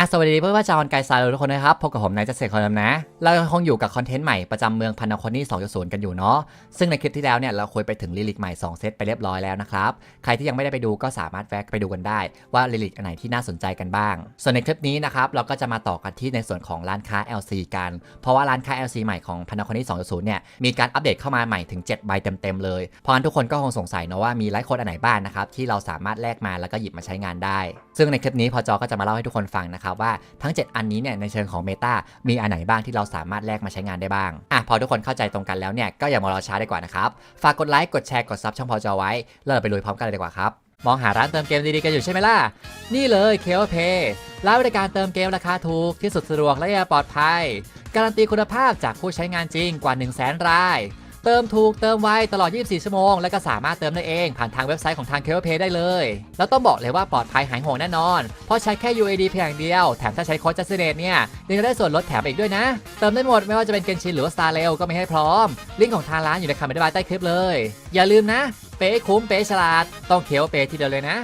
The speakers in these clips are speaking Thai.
อะสวัสดีเพื่อนว่าจาวอนไกซายทุกคนนะครับพบกับผมนายเจษฎรคอนดิมนะ เรายังคงอยู่กับคอนเทนต์ใหม่ประจำเมืองพันนาคอนี่2.0 กันอยู่เนาะซึ่งในคลิปที่แล้วเนี่ยเราคุยไปถึงลิลิกใหม่ 2 เซตไปเรียบร้อยแล้วนะครับ ใครที่ยังไม่ได้ไปดูก็สามารถแวะไปดูกันได้ ว่าลิลิกอันไหนที่น่าสนใจกันบ้าง ส่วนในคลิปนี้นะครับเราก็จะมาต่อกันที่ในส่วนของร้านค้า LC กัน เพราะว่าร้านค้า LC ใหม่ของพันนาคอนี่2.0 เนี่ยมีการอัปเดตเข้ามาใหม่ถึง 7 ใบเต็มๆเลยเพราะงั้นทุกคนก็คงสงสัยเนาะว่ามีไลฟ์โค้ดอันไหนบ้างนะครับที่เราสามารถแลกมาแล้วก็หยิบมาใช้งานได้ ซึ่งในคลิปนี้พอจอก็จะมาเล่าให้ทุกคนฟังนะครับว่าทั้ง 7 อันนี้เนี่ยในเชิงของ Meta มีอันไหนบ้างที่เราสามารถแลกมาใช้งานได้บ้างอะพอทุกคนเข้าใจตรงกันแล้วเนี่ยก็อย่ามารอช้าดีกว่านะครับฝากกดไลค์กดแชร์กดซับช่องพอจอไว้แล้วเราไปลุยพร้อมกันเลยดีกว่าครับมองหาร้านเติมเกมดีๆกันอยู่ใช่ไหมล่ะ นี่เลย k o p a y ร้านบริการเติมเกมราคาถูกที่สุดสะดวกและปลอดภัย การันตีคุณภาพจากผู้ใช้งานจริงกว่า 1 0 0 0 0แสนราย เติมถูกเติมไวตลอด 24 ชั่วโมง และก็สามารถเติมได้เอง ผ่านทางเว็บไซต์ของทาง k ค p a y ได้เลย แล้วต้องบอกเลยว่าปลอดภัยหายห่วงแน่นอน เพราะใช้แค่ UAD เพียงอย่างเดียว แถมถ้าใช้โค้ดจัสเนตเนี่ยยังได้ส่วนลดแถมอีกด้วยนะ เติมได้หมดไม่ว่าจะเป็นเกนชินหรือว่า Star Rail ก็ไมีให้พร้อม ลิงก์ของทางร้านอยู่ในคำอธิบายใต้คลิปเลย อย่าลืมนะ เป๊ะคุ้มเป๊ะฉลาด ต้องเคียวเป๊ะทีเดียวเลยนะ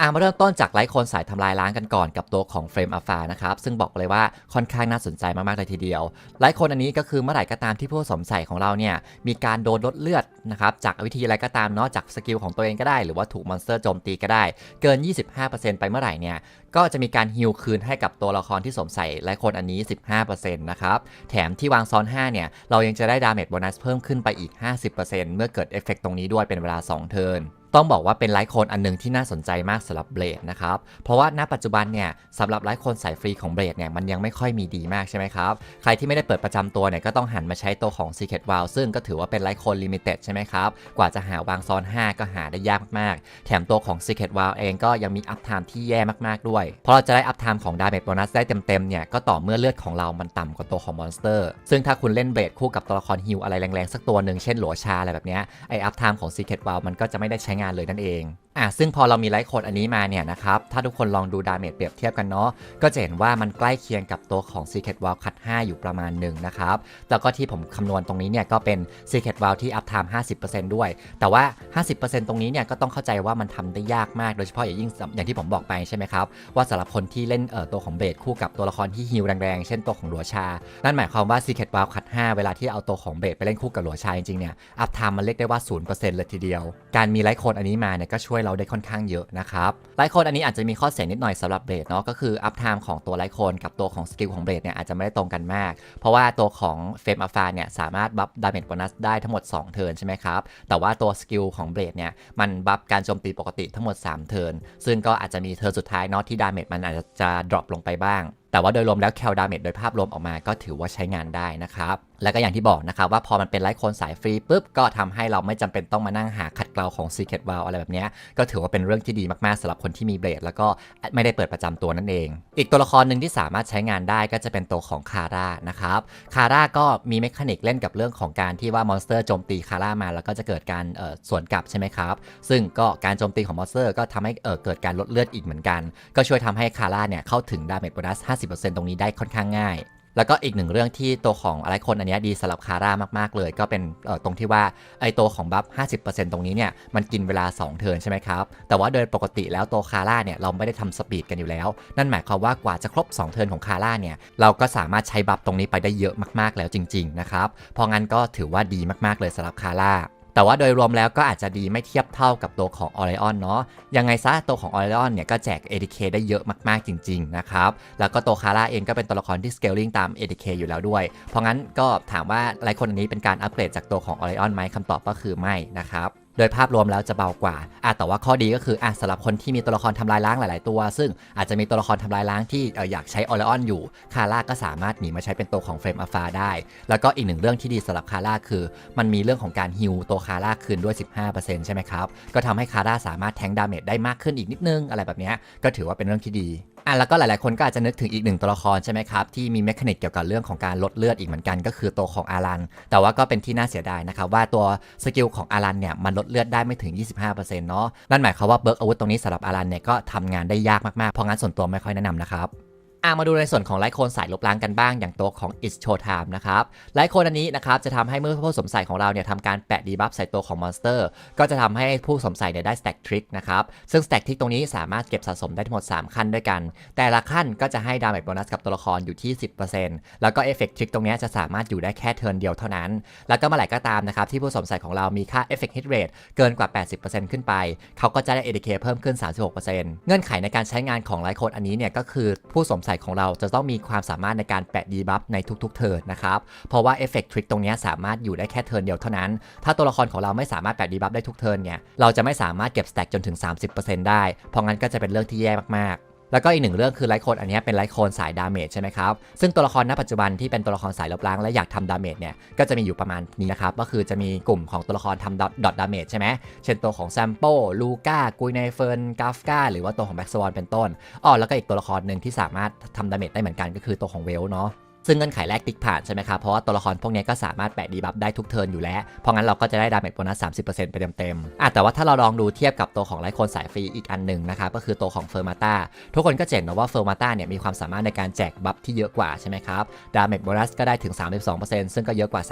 อะมาเริ่มต้นจากไลค์คนสายทำลายล้างกันก่อนกับตัวของเฟรมอัฟฟานะครับซึ่งบอกเลยว่าค่อนข้างน่าสนใจมากๆเลยทีเดียวไลค์คนอันนี้ก็คือเมื่อไหร่ก็ตามที่ผู้สมใส่ของเราเนี่ยมีการโดนลดเลือดนะครับจากวิธีอะไรก็ตามเนาะจากสกิลของตัวเองก็ได้หรือว่าถูกมอนสเตอร์โจมตีก็ได้ เกิน 25%ไปเมื่อไหร่เนี่ยก็จะมีการฮิลคืนให้กับตัวละครที่สวมใส่ไลค์คนอันนี้ 15%นะครับแถมที่วางซ้อน 5 เนี่ยเรายังจะได้ดาเมจโบนัสเพิ่มขึ้นไปอีก 50%เมื่อเกิดเอฟเฟกตรงนี้ด้วยเป็นเวลา 2 เทิร์น ต้องบอกว่าเป็นไลฟ์โคนอันหนึงที่น่าสนใจมากสำหรับเบลดนะครับ เพราะว่าณปัจจุบันเนี่ยสำหรับไลฟ์โคนสายฟรีของเบลดเนี่ยมันยังไม่ค่อยมีดีมากใช่ไหมครับ ใครที่ไม่ได้เปิดประจำตัวเนี่ยก็ต้องหันมาใช้ตัวของ Secret w o w ซึ่งก็ถือว่าเป็นไลฟ์โคนลิมิเต็ดใช่ไหมครับ กว่าจะหาวางซ้อน 5 ก็หาได้ยากมากๆแถมตัวของ Secret w o w เองก็ยังมีอัพไทม์ที่แย่มากๆด้วย เพราะเราจะได้อัพไทม์ของดาเมจโบนัสได้เต็มๆเนี่ยก็ต่อเมื่อเลือดของเรามันต่ำกว่าตัวของมอนสเตอร์ ซึ่งถ้าคุณเล่นเบลดคู่กับตัวละครฮิลอะไรแรงๆสักตัวหนึ่งเช่นหลัวชาอะไรแบบเนี้ยไออัพไทม์ของ Secret w o w มันก็จะไม่ได้ใช้งานเลยนั่นเองอะซึ่งพอเรามีไลท์โคดอันนี้มาเนี่ยนะครับ ถ้าทุกคนลองดูดาเมจเปรียบเทียบกันเนาะ ก็จะเห็นว่ามันใกล้เคียงกับตัวของ Secret w o w คัด5 อยู่ประมาณหนึ่งนะครับ แล้วก็ที่ผมคำนวณตรงนี้เนี่ยก็เป็น Secret w o w ที่อัพไทม์50%ด้วย แต่ว่า 50%ตรงนี้เนี่ยก็ต้องเข้าใจว่ามันทำได้ยากมาก โดยเฉพาะอย่างยิ่งอย่างที่ผมบอกไปใช่ไหมครับ ว่าสำหรับคนที่เล่นเอ่อตัวของเบสคู่กับตัวละครที่ฮิลแรงๆ เช่นตัวของหลัวชา นั่นหมายความว่า Secret w o w คัด5 เวลาที่เอาตัวของเบสไปเล่นคู่กับหลัวชาจริงๆเนี่ย อัพไทม์มันเรียกได้ว่า 0%เลยทีเดียว การมีไลท์โคดอันนี้มาเนี่ยก็ช่วยเราได้ค่อนข้างเยอะนะครับไลท์โคดอันนี้อาจจะมีข้อเสียนิดหน่อยสำหรับเบสเนาะก็คืออัพไทม์ของตัวไลท์โคนกับตัวของสกิลของเบสเนี่ยอาจจะไม่ได้ตรงกันมาก เพราะว่าตัวของเฟมอัฟฟาเนี่ยสามารถบัฟดาเมจโบนัสได้ทั้งหมด 2 เทิร์นใช่ไหมครับ แต่ว่าตัวสกิลของเบสเนี่ยมันบัฟการโจมตีปกติทั้งหมด 3 เทิร์นซึ่งก็อาจจะมีเทิร์นสุดท้ายเนาะที่ดาเมจมันอาจจะดรอปลงไปบ้าง แต่ว่าโดยรวมแล้วแคลดาเมจโดยภาพรวมออกมาก็ถือว่าใช้งานได้นะครับ และก็อย่างที่บอกนะครับว่าพอมันเป็นไลฟ์โคนสายฟรีปุ๊บก็ทำให้เราไม่จำเป็นต้องมานั่งหาขัดเกลาของ Secret w o w อะไรแบบนี้ก็ถือว่าเป็นเรื่องที่ดีมากๆสำหรับคนที่มีเบลดแล้วก็ไม่ได้เปิดประจำตัวนั่นเอง อีกตัวละครหนึ่งที่สามารถใช้งานได้ก็จะเป็นตัวของคาร่านะครับคาร่าก็มีเมคานิกเล่นกับเรื่องของการที่ว่ามอนสเตอร์โจมตีคาร่ามาแล้วก็จะเกิดการเออสวนกลับใช่ไหมครับซึ่งก็การโจมตีของมอนสเตอร์ก็ทำให้เออเกิดการลดเลือดอีกเหมือนกัน ก็ช่วยทำให้คาร่าเนี่ยเข้าถึงดาเมจโบนัส50%ตรงนี้ได้ค่อนข้างง่าย แล้วก็อีกหนึ่งเรื่องที่ตัวของอะไรคนอันนี้ดีสำหรับคาร่ามากๆเลย ก็เป็นตรงที่ว่าไอตัวของบัฟ 50%ตรงนี้เนี่ยมันกินเวลา 2 เทิร์นใช่ไหมครับ แต่ว่าโดยปกติแล้วตัวคาร่าเนี่ยเราไม่ได้ทำสปีดกันอยู่แล้ว นั่นหมายความว่ากว่าจะครบ 2 เทิร์นของคาร่าเนี่ยเราก็สามารถใช้บัฟตรงนี้ไปได้เยอะมากๆแล้วจริง ๆ นะครับ เพราะงั้นก็ถือว่าดีมากๆเลยสำหรับคาร่า แต่ว่าโดยรวมแล้วก็อาจจะดีไม่เทียบเท่ากับตัวของ o r i o n เนาะยังไงซะตัวของ o r i o n เนี่ยก็แจก ADK ได้เยอะมากๆจริงๆนะครับแล้วก็ตัวคาร่าเองก็เป็นตัวละครที่ scaling ตาม ADK อยู่แล้วด้วย เพราะงั้นก็ถามว่าหลายคนอันนี้เป็นการอัปเกรดจากตัวของ o r i o n ไหมคำตอบก็คือไม่นะครับ โดยภาพรวมแล้วจะเบากว่าอะแต่ว่าข้อดีก็คืออะสำหรับคนที่มีตัวละครทำลายล้างหลาย ๆ ตัว ซึ่งอาจจะมีตัวละครทำลายล้างที่อยากใช้ออเลออนอยู่ คาร่าก็สามารถหนีมาใช้เป็นตัวของเฟรมอัฟาได้ แล้วก็อีกหนึ่งเรื่องที่ดีสำหรับคาร่าคือ มันมีเรื่องของการฮิวตัวคาร่าคืนด้วย 15%ใช่ไหมครับ ก็ทำให้คาร่าสามารถแทงดาเมจได้มากขึ้นอีกนิดนึงอะไรแบบนี้ก็ถือว่าเป็นเรื่องที่ดี อะแล้วก็หลายๆ คนก็อาจจะนึกถึงอีกหนึ่งตัวละครใช่ไหมครับ ที่มีเมคานิกเกี่ยวกับเรื่องของการลดเลือดอีกเหมือนกันก็คือตัวของอารัน แต่ว่าก็เป็นที่น่าเสียดายนะครับว่าตัวสกิลของอารันเนี่ยมันลดเลือดได้ไม่ถึง 25%เนาะนั่นหมายความว่าเบิร์กอาวุธตรงนี้สำหรับอารันเนี่ยก็ทำงานได้ยากมากๆเพราะงั้นส่วนตัวไม่ค่อยแนะนำนะครับ อะมาดูในส่วนของไลโคนสายลบล้างกันบ้างอย่างตัวของ It's Showtime นะครับไลโคนอันนี้นะครับจะทำให้เมื่อผู้สมใส่ของเราเนี่ยทำการแปะดีบัฟใส่ตัวของมอนสเตอร์ก็จะทำให้ผู้สมใส่เนี่ยได้ Stack Trick นะครับซึ่ง Stack Trick ตรงนี้สามารถเก็บสะสมได้ทั้งหมด 3 ขั้นด้วยกัน แต่ละขั้นก็จะให้ดาเมจโบนัสกับตัวละครอยู่ที่ 10%แล้วก็เอฟเฟกต์ทริกตรงนี้จะสามารถอยู่ได้แค่เทิร์นเดียวเท่านั้น แล้วก็เมื่อไหร่ก็ตามนะครับที่ผู้สมใส่ของเรามีค่า Effect Hit Rate เกินกว่า 80%ขึ้นไป เขาก็จะได้ ADK เพิ่มขึ้น 36%เงื่อนไขในการใช้งานของไลโคนอันนี้เนี่ยก็คือผู้สมใส่ของเราจะต้องมีความสามารถในการแปะดีบัฟในทุกๆเทิร์นนะครับ เพราะว่าเอฟเฟกต์ทริคตรงนี้สามารถอยู่ได้แค่เทิร์นเดียวเท่านั้น ถ้าตัวละครของเราไม่สามารถแปะดีบัฟได้ทุกเทิร์นเนี่ย เราจะไม่สามารถเก็บสแต็กจนถึง 30%ได้ เพราะงั้นก็จะเป็นเรื่องที่แย่มากๆ แล้วก็อีกหนึ่งเรื่องคือไลท์โคนอันนี้เป็นไลท์โคนสายดาเมจใช่ไหมครับ ซึ่งตัวละครณปัจจุบันที่เป็นตัวละครสายลบล้างและอยากทำดาเมจเนี่ย ก็จะมีอยู่ประมาณนี้นะครับ ก็คือจะมีกลุ่มของตัวละครทำดอทดาเมจใช่ไหม เช่นตัวของแซมโปลูก้ากุยไนเฟิร์นกาฟกาหรือว่าตัวของแบ็กสวอนเป็นต้นอ๋อแล้วก็อีกตัวละครหนึ่งที่สามารถทำดาเมจได้เหมือนกันก็คือตัวของเวลเนาะ ซึ่งเงื่อนไขแรกติ๊กผ่านใช่ไหมครับ เพราะว่าตัวละครพวกนี้ก็สามารถแปะดีบัฟได้ทุกเทิร์นอยู่แล้ว เพราะงั้นเราก็จะได้ดาเมจโบนัส 30%ไปเต็มๆอะแต่ว่าถ้าเราลองดูเทียบกับตัวของไลโคนสายฟรีอีกอันหนึ่งนะครับ ก็คือตัวของเฟอร์มาตาทุกคนก็เห็นนะว่าเฟอร์มาตาเนี่ยมีความสามารถในการแจกบัฟที่เยอะกว่าใช่ไหมครับ ดาเมจโบนัสก็ได้ถึง 32%ซึ่งก็เยอะกว่า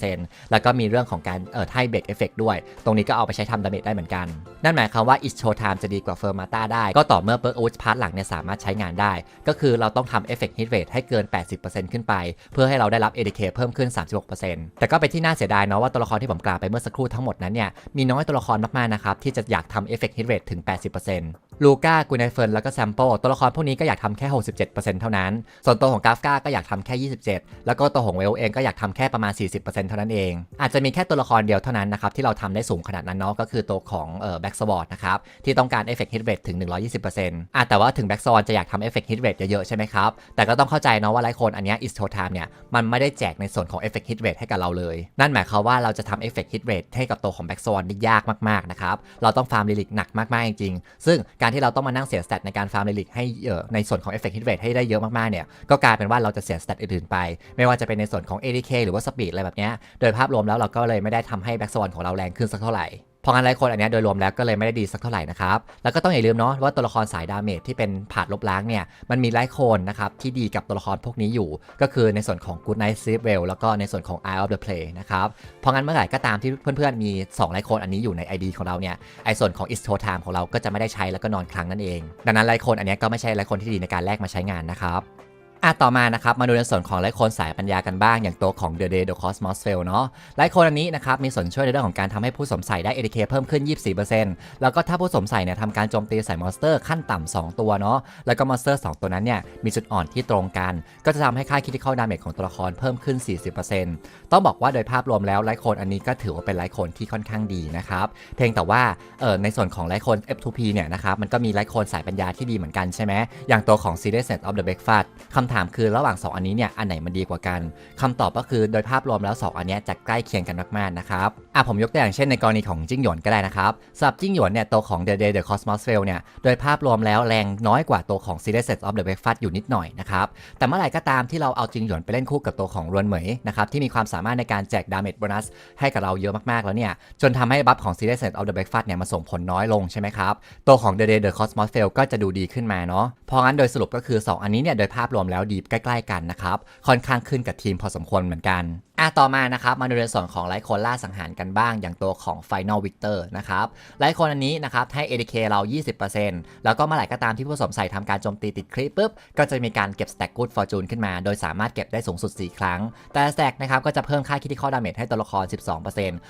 30%แล้วก็มีเรื่องของการเอ่อไทเบรกเอฟเฟกด้วย ตรงนี้ก็เอาไปใช้ทำดาเมจได้เหมือนกัน นั่นหมายความว่า It's Showtime จะดีกว่าเฟอร์มาตาได้ ก็ต่อเมื่อเปิร์กอูดพาร์ทหลังเนี่ยสามารถใช้งานได้ ก็คือเราต้องทำเอฟเฟกต์ฮิตเรทให้เกิน 80%ขึ้นไป เพื่อให้เราได้รับ ADK เพิ่มขึ้น 36%แต่ก็เป็นที่น่าเสียดายเนาะว่าตัวละครที่ผมกล่าวไปเมื่อสักครู่ทั้งหมดนั้นเนี่ยมีน้อยตัวละครมากๆนะครับที่จะอยากทำเอฟเฟกต์ฮิตเรทถึง 80%ลูก้ากูไนเฟิร์นแล้วก็แซมโปตัวละครพวกนี้ก็อยากทำแค่ 67%เท่านั้น ส่วนตัวของกราฟกาก็อยากทำแค่ 27 แล้วก็ตัวของเวลเองก็อยากทำแค่ประมาณ 40%เท่านั้นเอง อาจจะมีแค่ตัวละครเดียวเท่านั้นนะครับที่เราทำได้สูงขนาดนั้นเนาะก็คือตัวของเอ่อแบ็กสวอร์ดนะครับที่ต้องการเอฟเฟกต์ฮิตเรทถึง 120%อะแต่ว่าถึงแบ็กสวอร์ดจะอยากทำเอฟเฟกต์ฮิตเรทเยอะๆใช่ไหมครับแต่ก็ต้องเข้าใจเนาะว่าไลโคนอันนี้อิสโทไทม์เนี่ยมันไม่ได้แจกในส่วนของเอฟเฟกต์ฮิตเรทให้กับเราเลย นั่นหมายความว่าเราจะทำเอฟเฟกต์ฮิตเรทให้กับตัวของแบ็กสวอร์ดได้ยากมากๆนะครับเราต้องฟาร์มลิลิกหนักมากๆจริงๆซึ่งการที่เราต้องมานั่งเสียสแตทในการฟาร์มเลลิกให้เยอในส่วนของเอฟเฟกต์ฮิตเรทให้ได้เยอะมากๆเนี่ยก็กลายเป็นว่าเราจะเสียสแตทอื่นๆไป ไม่ว่าจะเป็นในส่วนของ ADK หรือว่าสปีดอะไรแบบเนี้ยโดยภาพรวมแล้วเราก็เลยไม่ได้ทำให้แบ็กสวอนของเราแรงขึ้นสักเท่าไหร่ พราะงั้นหลายคนอันนี้โดยรวมแล้วก็เลยไม่ได้ดีสักเท่าไหร่นะครับ แล้วก็ต้องอย่าลืมเนาะว่าตัวละครสายดาเมจที่เป็นผาดลบล้างเนี่ย มันมีหลายคนนะครับที่ดีกับตัวละครพวกนี้อยู่ ก็คือในส่วนของ Good Night Sleep Well แล้วก็ในส่วนของ Eye of the Play นะครับ เพราะงั้นเมื่อไหร่ก็ตามที่เพื่อนๆมี2ไลโคนอันนี้อยู่ใน ID ของเราเนี่ยไอส่วนของ Is To Time ของเราก็จะไม่ได้ใช้แล้วก็นอนครั้งนั่นเอง ดังนั้นไลโคนอันนี้ก็ไม่ใช่ไลโคนที่ดีในการแลกมาใช้งานนะครับ อะต่อมานะครับมาดูในส่วนของไลฟ์โคนสายปัญญากันบ้างอย่างตัวของ The Day The Cosmos Fail เนาะไลฟ์โคนอันนี้นะครับมีส่วนช่วยในเรื่องของการทำให้ผู้สวมใส่ได้ ADK เพิ่มขึ้น 24%แล้วก็ถ้าผู้สวมใส่เนี่ยทำการโจมตีใส่มอนสเตอร์ขั้นต่ำ2ตัวเนาะแล้วก็มอนสเตอร์ 2 ตัวนั้นเนี่ยมีจุดอ่อนที่ตรงกัน ก็จะทำให้ค่าคิด i ิ a l ดาเมจของตัวละครเพิ่มขึ้น 40%ต้องบอกว่าโดยภาพรวมแล้วไลฟ์โคนอันนี้ก็ถือว่าเป็นไลฟ์โคนที่ค่อนข้างดีนะครับเพียงแต่ว่าเออในส่วนของไลฟ์โคน F2P เนี่ยนะครับมันก็มีไลโคนสายปัญญาที่ดีเหมือนกันใช่ไหมอย่างตัวของ Series of the Breakfast คำถามคือระหว่าง 2 อันนี้เนี่ยอันไหนมันดีกว่ากันคำตอบก็คือโดยภาพรวมแล้ว 2 อันนี้จะใกล้เคียงกันมากๆนะครับ อะผมยกตัวอย่างเช่นในกรณีของจิ้งหยวนก็ได้นะครับสำหรับจิ้งหยวนเนี่ยตัวของ The Day The Cosmos Fail เนี่ยโดยภาพรวมแล้วแรงน้อยกว่าตัวของ s e r i e s of the Breakfast อยู่นิดหน่อยนะครับแต่เมื่อไหร่ก็ตามที่เราเอาจิ้งหยวนไปเล่นคู่กับตัวของรวนเหมยนะครับที่มีความสามารถในการแจกดาเมจโบนัสให้กับเราเยอะมากๆแล้วเนี่ยจนทำให้บัฟของ s e r i e s of the Breakfast เนี่ยมาส่งผลน้อยลงใช่ไหมครับตัวของ The Day The Cosmos Fail ก็จะดูดีขึ้นมาเนาะเพราะงั้นโดยสรุปก็คือ 2 อันนี้เนี่ยโดยภาพรวมแล้วดีใกล้ ๆ กันนะครับค่อนข้างขึ้นกับทีมพอสมควรเหมือนกันอะต่อมานะครับมาดูในส่วนของไลท์โคนล่าสังหารกันบ้าง อย่างตัวของ Final Victor นะครับไลท์โคนอันนี้นะครับให้ ADK เรา 20%แล้วก็เมื่อไหร่ก็ตามที่ผู้สมใส่ทำการโจมตีติดคลิปปุ๊บ ก็จะมีการเก็บ Stack Good Fortune ขึ้นมา โดยสามารถเก็บได้สูงสุด 4 ครั้ง แต่ Stack นะครับก็จะเพิ่มค่า Critical Damage ให้ตัวละคร 12%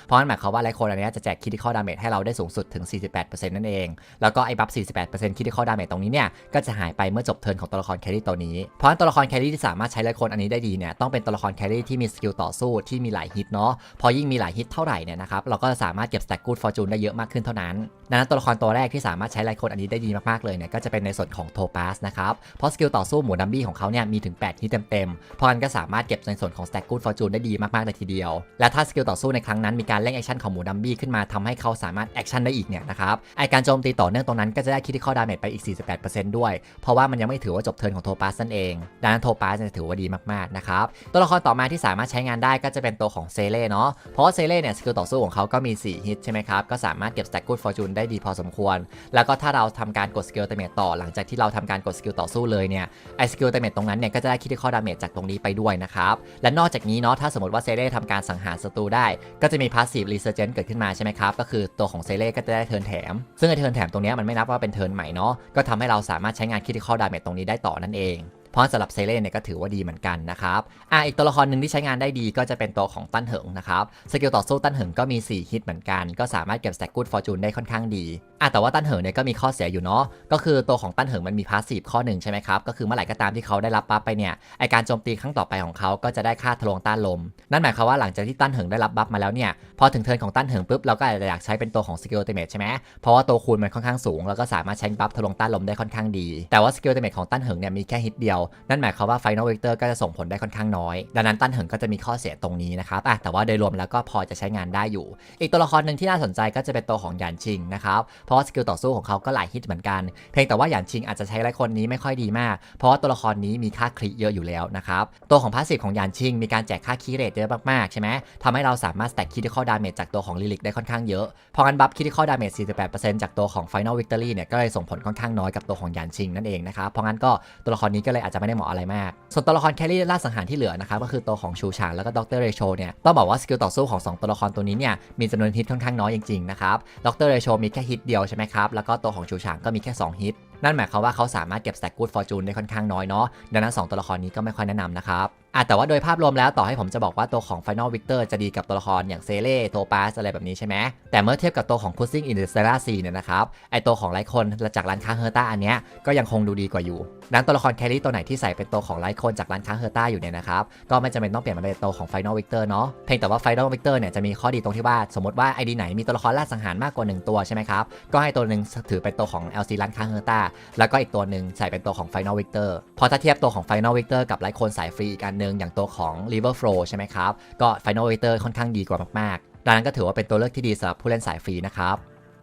เพราะนั่นหมายความว่าไลท์โคนอันนี้จะแจก Critical Damage ให้เราได้สูงสุดถึง 48%นั่นเอง แล้วก็ไอ้บัฟ 48% Critical Damage ตรงนี้เนี่ยก็จะหายไปเมื่อจบเทิร์นของตัวละครแครี่ตัวนี้เพราะนั้นตัวละครแครี่ที่สามารถใช้ไลท์โคนอันนี้ได้ดีเนี่ยต้องเป็นตัวละครแครี่ที่มีสกิลต่อสู้ที่มีหลายฮิตเนาะพอยิ่งมีหลายฮิตเท่าไหร่เนี่ยนะครับเราก็จะสามารถเก็บ Stack Good Fortune ได้เยอะมากขึ้นเท่านั้นดังนั้นตัวละครตัวแรกที่สามารถใช้ไลท์โคนอันนี้ได้ดีมากๆเลยเนี่ยก็จะเป็นในส่วนของโทปาสนะครับเพราะสกิลต่อสู้หมูดัมบี้ของเขาเนี่ยมีถึง 8 ฮิตเต็มๆเพราะงั้นก็สามารถเก็บในส่วนของ Stack Good Fortune ได้ดีมากๆเลยทีเดียว และถ้าสกิลต่อสู้ในครั้งนั้นมีการเร่งแอคชั่นของหมูดัมบี้ขึ้นมาทำให้เขาสามารถแอคชั่นได้อีกเนี่ยนะครับไอการโจมตีต่อเนื่องตรงนั้นก็จะได้คิดที่ข้อดาเมจไปอีก 48%ด้วย เพราะว่ามันยังไม่ถือว่าจบเทิร์นของโทปาสนั่นเองดังนั้นโทปาสจะถือว่าดีมากๆนะครับตัวละครต่อมาที่สามารถใช้งานได้ก็จะเป็นตัวของเซเล่เนาะเพราะว่าเซเล่เนี่ยสกิลต่อสู้ของเขาก็มี 4 ฮิตใช่ไหมครับ ก็สามารถเก็บ Stack Good Fortune ได้ดีพอสมควร แล้วก็ถ้าเราทำการกดสกิลเตเมตต่อหลังจากที่เราทำการกดสกิลต่อสู้เลยเนี่ยไอสกิลเตเมตตรงนั้นเนี่ยก็จะได้คิดที่ข้อดาเมจจากตรงนี้ไปด้วยนะครับและนอกจากนี้เนาะถ้าสมมติว่าเซเล่ทำการสังหารศัตรูได้ ก็จะมีพาสซีฟรีเซอร์เจนเกิดขึ้นมาใช่ไหมครับก็คือตัวของเซเล่ก็จะได้เทิร์นแถม ซึ่งไอเทิร์นแถมตรงนี้มันไม่นับว่าเป็นเทิร์นใหม่เนาะก็ทำให้เราสามารถใช้งานคิดที่ข้อดาเมจตรงนี้ได้ต่อนั่นเอง เพราะสำหรับเซเล่เนี่ยก็ถือว่าดีเหมือนกันนะครับอะอีกตัวละครหนึ่งที่ใช้งานได้ดีก็จะเป็นตัวของตั้นเหิงนะครับสกิลต่อสู้ตั้นเหิงก็มี 4 ฮิตเหมือนกัน ก็สามารถเก็บ Stack Good Fortune ได้ค่อนข้างดีอะแต่ว่าตั้นเหิงเนี่ยก็มีข้อเสียอยู่เนาะก็คือตัวของตั้นเหิงมันมีพาสซีฟข้อหนึ่งใช่ไหมครับก็คือเมื่อไหร่ก็ตามที่เขาได้รับบัฟไปเนี่ยไอการโจมตีครั้งต่อไปของเขาก็จะได้ค่าทะลวงต้านลม นั่นหมายความว่าหลังจากที่ตั้นเหิงได้รับบัฟมาแล้วเนี่ยพอถึงเทิร์นของตั้นเหิงปุ๊บเราก็อาจจะอยากใช้เป็นตัวของสกิลเตเมทใช่ไหมเพราะว่าตัวคูณมันค่อนข้างสูง แล้วก็สามารถใช้บัฟทะลวงต้านลมได้ค่อนข้างดี แต่ว่าสกิลเตเมทของตั้นเหิงเนี่ยมีแค่ฮิตเดียวนั่นหมายความว่า Final Victor ก็จะส่งผลได้ค่อนข้างน้อย ดังนั้นตั้นเหิงก็จะมีข้อเสียตรงนี้นะครับอะแต่ว่าโดยรวมแล้วก็พอจะใช้งานได้อยู่ อีกตัวละครหนึ่งที่น่าสนใจก็จะเป็นตัวของหยานชิงนะครับ เพราะว่าสกิลต่อสู้ของเขาก็หลายฮิตเหมือนกัน เพียงแต่ว่าหยานชิงอาจจะใช้หลายคนนี้ไม่ค่อยดีมาก เพราะว่าตัวละครนี้มีค่าคลิเยอะอยู่แล้วนะครับ ตัวของพาสซีฟของหยานชิง มีการแจกค่าคีเรทเยอะมากๆใช่ไหมทำให้เราสามารถสแต็กคิดที่ข้อดาเมจจากตัวของลิลิกได้ค่อนข้างเยอะ พองั้นบัฟคิดที่ข้อดาเมจ48%จากตัวของ Final Victory เนี่ยก็เลยส่งผลค่อนข้างน้อยกับตัวของหยานชิงนั่นเองนะครับเพราะงั้นก็ตัวละครนี้ก็เลยอาจจะไม่ได้เหมาะอะไรมาก ส่วนตัวละครแคลรี่ล่าสังหารที่เหลือนะครับก็คือตัวของชูชางแล้วก็ดรเรโชเนี่ยต้องบอกว่าสกิลต่อสู้ของสองตัวละครตัวนี้เนี่ยมีจำนวนฮิตค่อนข้างน้อยจริงๆนะครับดรเรโชมีแค่ฮิตเดียวใช่ไหมครับแล้วก็ตัวของชูชางก็มีแค่สองฮิต นั่นหมายความว่าเขาสามารถเก็บ Stack Good Fortune ได้ค่อนข้างน้อยเนาะดังนั้น 2 ตัวละครนี้ก็ไม่ค่อยแนะนำนะครับอะแต่ว่าโดยภาพรวมแล้วต่อให้ผมจะบอกว่าตัวของ Final Victor จะดีกับตัวละครอย่างเซเล่โทปาสอะไรแบบนี้ใช่ไหมแต่เมื่อเทียบกับตัวของ Pushing in the s t e l l a Sea เนี่ยนะครับไอตัวของไลค์คนจากร้านค้าเฮอร์ต้าอันเนี้ยก็ยังคงดูดีกว่าอยู่ดังนั้นตัวละครแครี่ตัวไหนที่ใส่เป็นตัวของไลค์คนจากร้านค้าเฮอร์ต้าอยู่เนี่ยนะครับก็ไม่จำเป็นต้องเปลี่ยนมาเป็นตัวของ Final Victor เนาะเพียงแต่ว่า Final Victor เนี่ยจะมีข้อดีตรงที่ว่าสมมติว่า ID ไหนมีตัวละครล่าสังหารมากกว่า 1 ตัวใช่ไหมครับก็ให้ตัวหนึ่งถือเป็นตัวของ LC ร้านค้าเฮอร์ต้าแล้วก็อีกตัวหนึ่งใส่เป็นตัวของ Final Victor พอถ้าเทียบตัวของ Final Victor กับไลค์คนสายฟรีอีกอันหนึงอย่างตัวของ River Flow ใช่ไหมครับ ก็ Final Victor ค่อนข้างดีกว่ามากๆดังนั้นก็ถือว่าเป็นตัวเลือกที่ดีสำหรับผู้เล่นสายฟรีนะครับ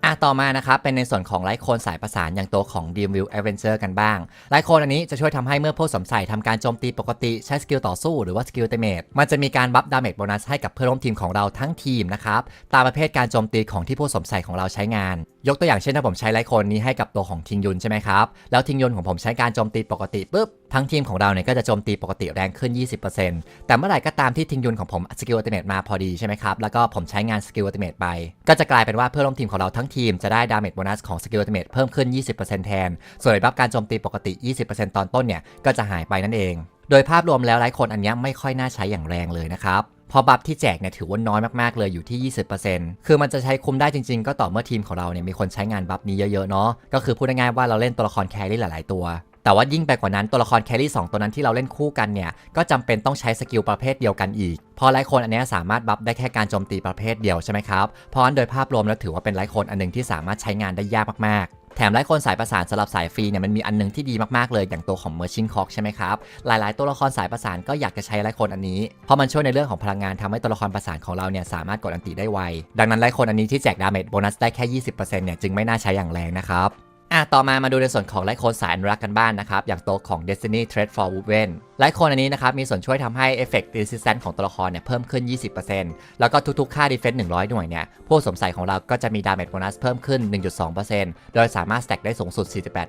อะต่อมานะครับ เป็นในส่วนของไลค์โคนสายประสานอย่างตัวของ Dream View Adventure กันบ้าง ไลค์โคนอันนี้จะช่วยทำให้เมื่อผู้สวมใส่ทำการโจมตีปกติใช้สกิลต่อสู้หรือว่าสกิลเตเมทมันจะมีการบัฟดาเมจโบนัสให้กับเพื่อนร่วมทีมของเราทั้งทีมนะครับ ตามประเภทการโจมตีของที่ผู้สวมใส่ของเราใช้งานยกตัวอย่างเช่นถ้าผมใช้ไลค์โคนนี้ให้กับตัวของทิงยุนใช่ไหมครับ แล้วทิงยุนของผมใช้การโจมตีปกติปุ๊บทั้งทีมของเราเนี่ยก็จะโจมตีปกติแรงขึ้น 20%แต่เมื่อไหร่ก็ตามที่ทิงยุนของผมสกิลอัลติเมทมาพอดีใช่ไหมครับ แล้วก็ผมใช้งานสกิลอัลติเมทไป ก็จะกลายเป็นว่าเพื่อนร่วมทีมของเราทั้งทีมจะได้ดาเมจโบนัสของสกิลอัลติเมทเพิ่มขึ้น 20%แทน ส่วนรับการโจมตีปกติ 20%ตอนต้นเนี่ยก็จะหายไปนั่นเอง โดยภาพรวมแล้วหลายคนอันนี้ไม่ค่อยน่าใช้อย่างแรงเลยนะครับ พอบัฟที่แจกเนี่ยถือว่าน้อยมากๆเลยอยู่ที่ 20%คือมันจะใช้คุ้มได้จริงๆ ก็ต่อเมื่อทีมของเราเนี่ยมีคนใช้งานบัฟนี้เยอะๆเนาะก็คือพูดง่ายๆว่าเราเล่นตัวละครแครี่หลายๆตัวแต่ว่ายิ่งไปกว่านั้นตัวละครแครี่2ตัวนั้นที่เราเล่นคู่กันเนี่ย ก็จำเป็นต้องใช้สกิลประเภทเดียวกันอีกพราะไลคนอันนี้สามารถบัฟได้แค่การโจมตีประเภทเดียวใช่ไหมครับ เพราะฉะนั้นโดยภาพรวมแล้วถือว่าเป็นไลคนอันหนึ่งที่สามารถใช้งานได้ยากมากๆ แถมไลคนสายประสานสำหรับสายฟรีเนี่ยมันมีอันหนึงที่ดีมากๆเลยอย่างตัวของ Merchant Cock ใช่ไหมครับ หลายๆ ตัวละครสายประสานก็อยากจะใช้ไลคนอันนี้ เพราะมันช่วยในเรื่องของพลังงานทำให้ตัวละครประสานของเราเนี่ยสามารถกดอันติได้ไว ดังนั้นไลคนอันนี้ที่แจกดาเมจโบนัสได้แค่ 20%เนี่ยจึงไม่น่าใช้อย่างแรงนะครับ อะต่อมามาดูในส่วนของไลโคนสายอนุรักษ์กันบ้างนนะครับ อย่างตัวของ Destiny Thread for Woven ไลโคนอันนี้นะครับมีส่วนช่วยทำให้ Effect Resistance ของตัวละครเนี่ยเพิ่มขึ้น 20%แล้วก็ทุกๆ ค่า Defense 100 หน่วยเนี่ยผู้สมใส่ของเราก็จะมี Damage Bonus เพิ่มขึ้น 1.2%โดยสามารถ stack ได้สูงสุด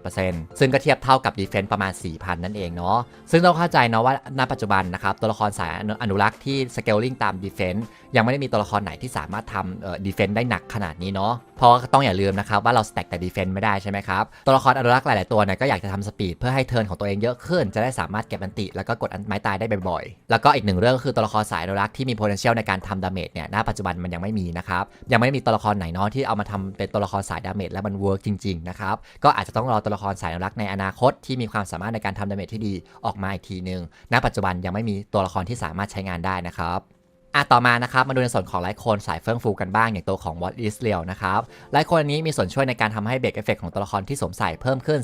48%ซึ่งก็เทียบเท่ากับ Defense ประมาณ 4,000 นั่นเองเนาะซึ่งต้องเข้าใจเนาะว่าณปัจจุบันนะครับตัวละครสายอนุรักษ์ที่ Scaling ตาม Defense ยังไม่ได้มีตัวละครไหนที่สามารถทำเอ่อ Defense ได้หนักขนาดนี้เนาะเพราะต้องอย่าลืมนะครับว่าเรา stack แต่ Defense ไม่ได้ใช่ไหมครับตัวละครอนุรักษ์หลาย ๆ ตัวเนี่ยก็อยากจะทำสปีดเพื่อให้เทิร์นของตัวเองเยอะขึ้น จะได้สามารถเก็บอันติแล้วก็กดอันไม้ตายได้บ่อยๆ แล้วก็อีกหนึ่งเรื่องก็คือตัวละครสายอนุรักษ์ที่มี potential ในการทำดาเมจเนี่ยณปัจจุบันมันยังไม่มีนะครับยังไม่มีตัวละครไหนเนาะที่เอามาทำเป็นตัวละครสายดาเมจแล้วมันเวิร์กจริง ๆ นะครับก็อาจจะต้องรอตัวละครสายอนุรักษ์ในอนาคตที่มีความสามารถในการทำดาเมจที่ดีออกมาอีกทีนึงณปัจจุบันยังไม่มีตัวละครที่สามารถใช้งานได้นะครับ อะต่อมานะครับมาดูในส่วนของไลค์โคนสายเฟื่องฟูกันบ้างอย่างตัวของ What is Real นะครับไลค์โคนอันนี้มีส่วนช่วยในการทำให้เบรกเอฟเฟกของตัวละครที่สวมใส่เพิ่มขึ้น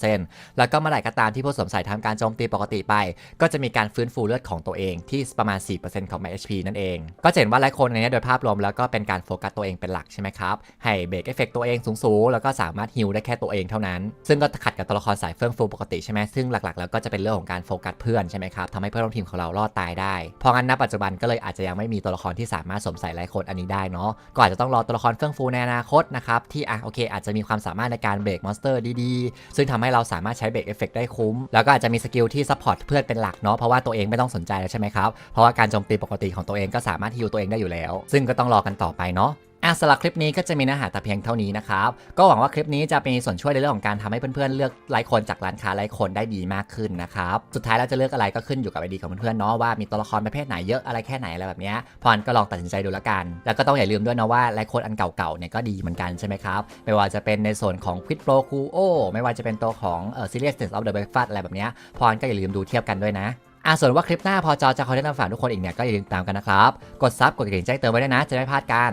48%แล้วก็เมื่อไหร่ก็ตามที่ผู้สวมใส่ทำการโจมตีปกติไป ก็จะมีการฟื้นฟูเลือดของตัวเองที่ประมาณ 4%ของ MHP นั่นเอง ก็เห็นว่าไลค์โคนอันนี้โดยภาพรวมแล้วก็เป็นการโฟกัสตัวเองเป็นหลักใช่ไหมครับให้เบรกเอฟเฟกตัวเองสูงๆแล้วก็สามารถฮิลได้แค่ตัวเองเท่านั้น ซึ่งก็ขัดกับตัวละครสายเฟื่องฟูปกติใช่ไหมซึ่งหลักๆ แล้วก็จะเป็นเรื่องของการโฟกัสเพื่อนใช่ไหมครับทำให้เพื่อนร่วมทีมของเรารอดตายได้เพราะงั้นณปัจจุบันก็เลยอาจจะยังไม่มีตัวละครที่สามารถสวมใส่ไลค์โคนอันนี้ได้เนาะก็อาจจะต้องรอตัวละครเฟื่องฟูในอนาคตนะครับที่อะโอเค อาจจะมีความสามารถในการเบรกมอนสเตอร์ดีๆ ซึ่งทำให้เราสามารถใช้เบรกเอฟเฟกได้คุ้ม แล้วก็อาจจะมีสกิลที่ซัพพอร์ตเพื่อนเป็นหลักเนาะเพราะว่าตัวเองไม่ต้องสนใจแล้วใช่ไหมครับเพราะว่าการโจมตีปกติของตัวเองก็สามารถฮิวตัวเองได้อยู่แล้ว ซึ่งก็ต้องรอกันต่อไปเนาะ อะสำหรับคลิปนี้ก็จะมีเนื้อหาแต่เพียงเท่านี้นะครับ ก็หวังว่าคลิปนี้จะเป็นส่วนช่วยในเรื่องของการทำให้เพื่อนๆเลือกไลค์คนจากร้านค้าไลค์คนได้ดีมากขึ้นนะครับ สุดท้ายแล้วจะเลือกอะไรก็ขึ้นอยู่กับไอดีของเพื่อนๆเนาะว่ามีตัวละครประเภทไหนเยอะอะไรแค่ไหนอะไรแบบนี้พอนก็ลองตัดสินใจดูละกัน แล้วก็ต้องอย่าลืมด้วยนะว่าไลค์คนอันเก่าๆเนี่ยก็ดีเหมือนกันใช่ไหมครับไม่ว่าจะเป็นในส่วนของ Quid Pro c u o ไม่ว่าจะเป็นตัวของเอ่อ Seriousness of the Breakfast อะไรแบบนี้พอนก็อย่าลืมดูเทียบกันด้วยนะอะส่วนว่าคลิปหน้าพอจอจะคอยแนะนำฝากทุกคนอีกเนี่ยก็อย่าลืมตามกันนะครับ กดซับกดกระดิ่งแจ้งเตือนไว้ด้วยนะ จะไม่พลาดกัน